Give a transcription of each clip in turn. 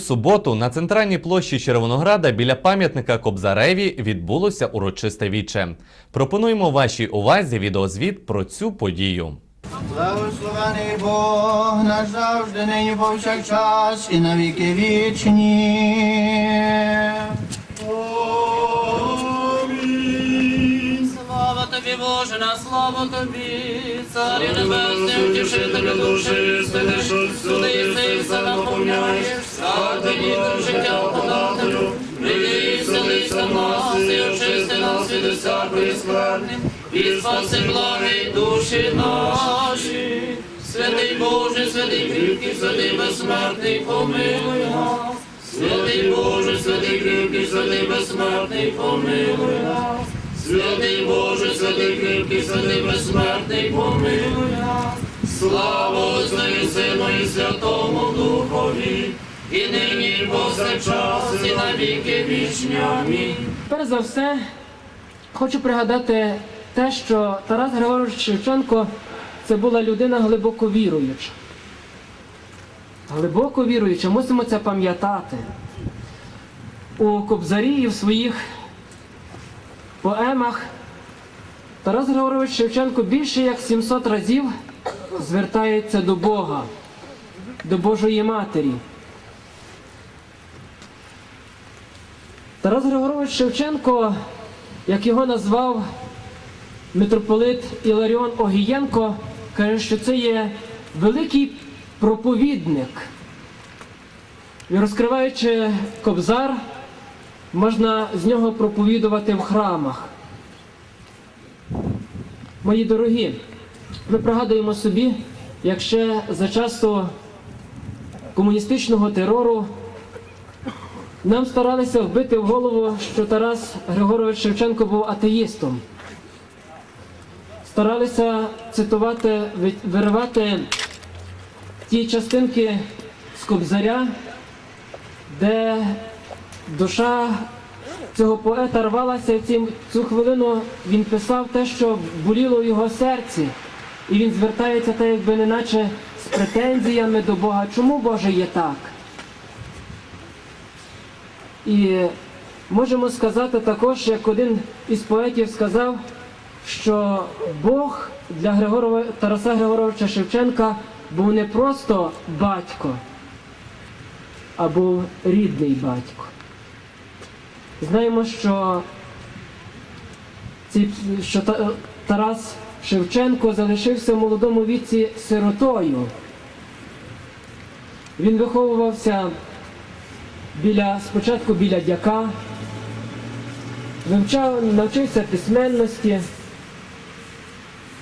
Суботу на центральній площі Червонограда біля пам'ятника Кобзареві відбулося урочисте віче. Пропонуємо вашій увазі відеозвіт про цю подію. Благословений Бог наш завжди, нині повсякчас і навіки вічні. Тобі, Боже, на славу тобі, царю небесний, утішителю душі, істини, суди і все наповняєш, скарби ніби життя подателю, прийди і вселися в нас, і очисти нас від усякої скверни, і спаси благи душі наші. Святий Боже, святий кріпкий, святий безсмертний, помилуй нас. Святий Боже, святий кріпкий, святий безсмертний, помилуй нас. Святий Боже, святий кріпкий, святий безсмертний, помилуй нас. Слава Отцю і Сину і Святому Духові, і нині, і повсякчас, і на віки вічні. Амінь. Перш за все, хочу пригадати те, що Тарас Григорович Шевченко це була людина глибоко віруюча. Глибоко віруюча, мусимо це пам'ятати. У Кобзарі і в своїх поемах Тарас Григорович Шевченко більше як 700 разів звертається до Бога, до Божої Матері. Тарас Григорович Шевченко, як його назвав митрополит Іларіон Огієнко, каже, що це є великий проповідник. І розкриваючи кобзар, можна з нього проповідувати в храмах. Мої дорогі, ми пригадуємо собі, як ще за часу комуністичного терору нам старалися вбити в голову, що Тарас Григорович Шевченко був атеїстом. Старалися цитувати, ви- виривати ті частинки з Кобзаря, де душа цього поета рвалася, в цю хвилину він писав те, що боліло в його серці. І він звертається, так якби неначе з претензіями до Бога. Чому Боже є так? І можемо сказати також, як один із поетів сказав, що Бог для Григорова, Тараса Григоровича Шевченка був не просто батько, а був рідний батько. Знаємо, що, ці, що Тарас Шевченко залишився в молодому віці сиротою. Він виховувався біля, спочатку біля дяка, вивчав, навчився письменності.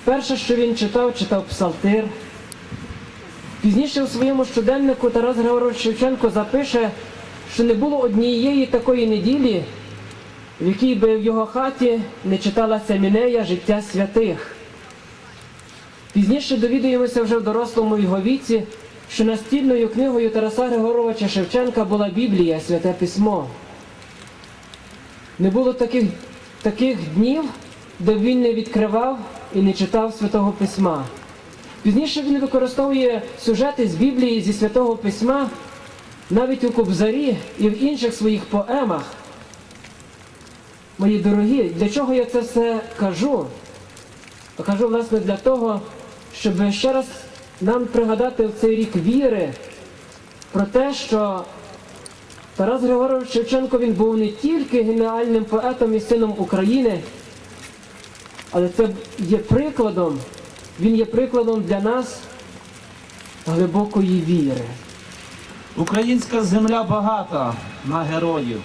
Перше, що він читав, читав псалтир. Пізніше у своєму щоденнику Тарас Григорович Шевченко запише, що не було однієї такої неділі, в якій би в його хаті не читалася мінея життя святих. Пізніше довідуємося вже в дорослому його віці, що настільною книгою Тараса Григоровича Шевченка була Біблія, Святе Письмо. Не було таких, таких днів, де він не відкривав і не читав Святого Письма. Пізніше він використовує сюжети з Біблії зі Святого Письма навіть у Кобзарі і в інших своїх поемах. Мої дорогі, для чого я це все кажу? А Кажу, власне, для того, щоб ще раз нам пригадати в цей рік віри про те, що Тарас Григорович Шевченко він був не тільки геніальним поетом і сином України, але це є прикладом, він є прикладом для нас глибокої віри. Українська земля багата на героїв.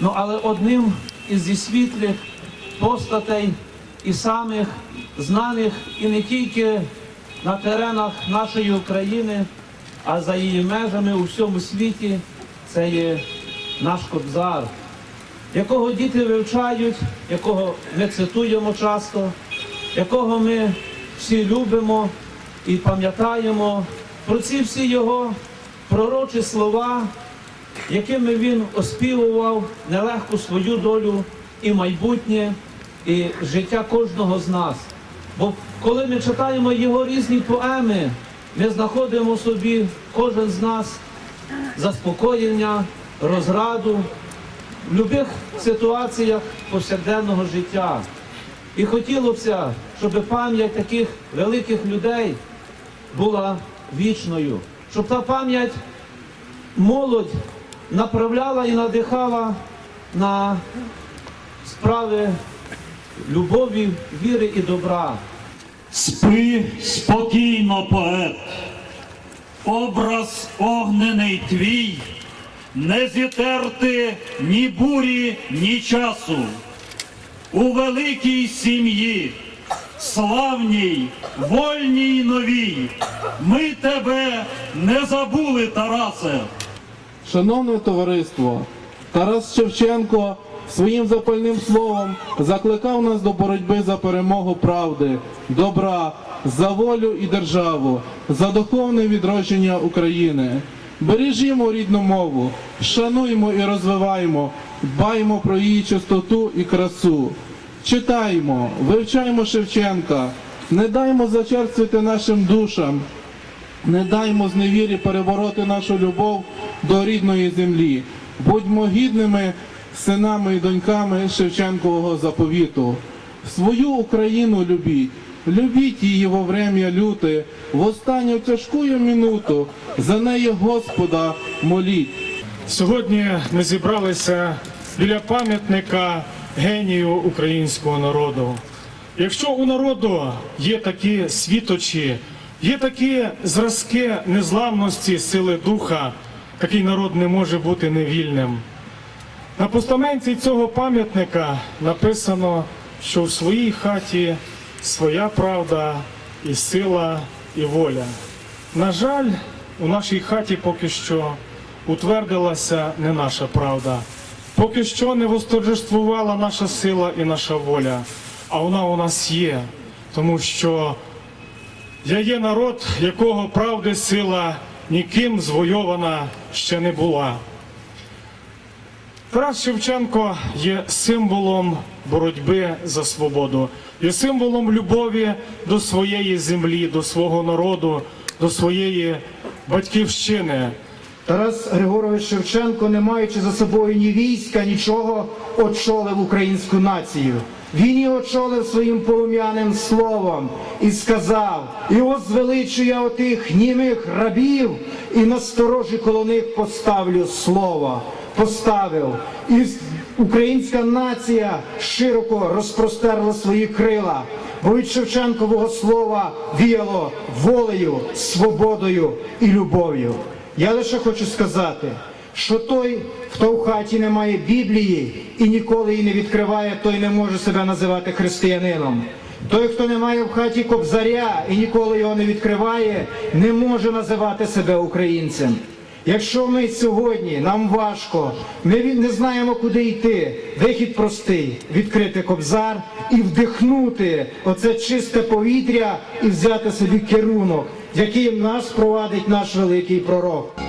Ну але одним із зі світлих постатей і самих знаних і не тільки на теренах нашої України, а за її межами у всьому світі це є наш Кобзар, якого діти вивчають, якого ми цитуємо часто, якого ми всі любимо і пам'ятаємо про ці всі його пророчі слова, якими він оспівував нелегку свою долю і майбутнє, і життя кожного з нас. Бо коли ми читаємо його різні поеми, ми знаходимо собі кожен з нас заспокоєння, розраду в будь-яких ситуаціях повсякденного життя. І хотілося, щоб пам'ять таких великих людей була вічною, щоб та пам'ять молодь направляла і надихала на справи любові, віри і добра. Спи спокійно, поет, образ огнений твій, не зітерти ні бурі, ні часу. У великій сім'ї, славній, вольній новій, ми тебе не забули, Тарасе. Шановне товариство, Тарас Шевченко своїм запальним словом закликав нас до боротьби за перемогу правди, добра, за волю і державу, за духовне відродження України. Бережімо рідну мову, шануймо і розвиваємо, дбаймо про її чистоту і красу. Читаймо, вивчаймо Шевченка, не даймо зачерствити нашим душам, не даймо з невірі перебороти нашу любов до рідної землі. Будьмо гідними синами і доньками Шевченкового заповіту. Свою Україну любіть, любіть її во врем'я люте, в останню тяжку минуту, за неї Господа моліть. Сьогодні ми зібралися біля пам'ятника генію українського народу. Якщо у народу є такі світочі, є такі зразки незламності, сили духа, такий народ не може бути невільним. На постаменті цього пам'ятника написано, що в своїй хаті своя правда і сила, і воля. На жаль, у нашій хаті поки що утвердилася не наша правда. Поки що не восторжествувала наша сила і наша воля, а вона у нас є, тому що я є народ, якого правди сила ніким звойована ще не була. Тарас Шевченко є символом боротьби за свободу, є символом любові до своєї землі, до свого народу, до своєї батьківщини. Тарас Григорович Шевченко, не маючи за собою ні війська, нічого, очолив українську націю. Він її очолив своїм полум'яним словом і сказав: і возвеличу я отих німих рабів, і на сторожі коло них поставлю слово. Поставив. І українська нація широко розпростерла свої крила, бо від Шевченкового слова віяло волею, свободою і любов'ю. Я лише хочу сказати, що той, хто в хаті не має Біблії і ніколи її не відкриває, той не може себе називати християнином. Той, хто не має в хаті кобзаря і ніколи його не відкриває, не може називати себе українцем. Якщо ми сьогодні нам важко, ми не знаємо, куди йти. Вихід простий відкрити кобзар і вдихнути оце чисте повітря і взяти собі керунок, яким нас провадить наш великий пророк.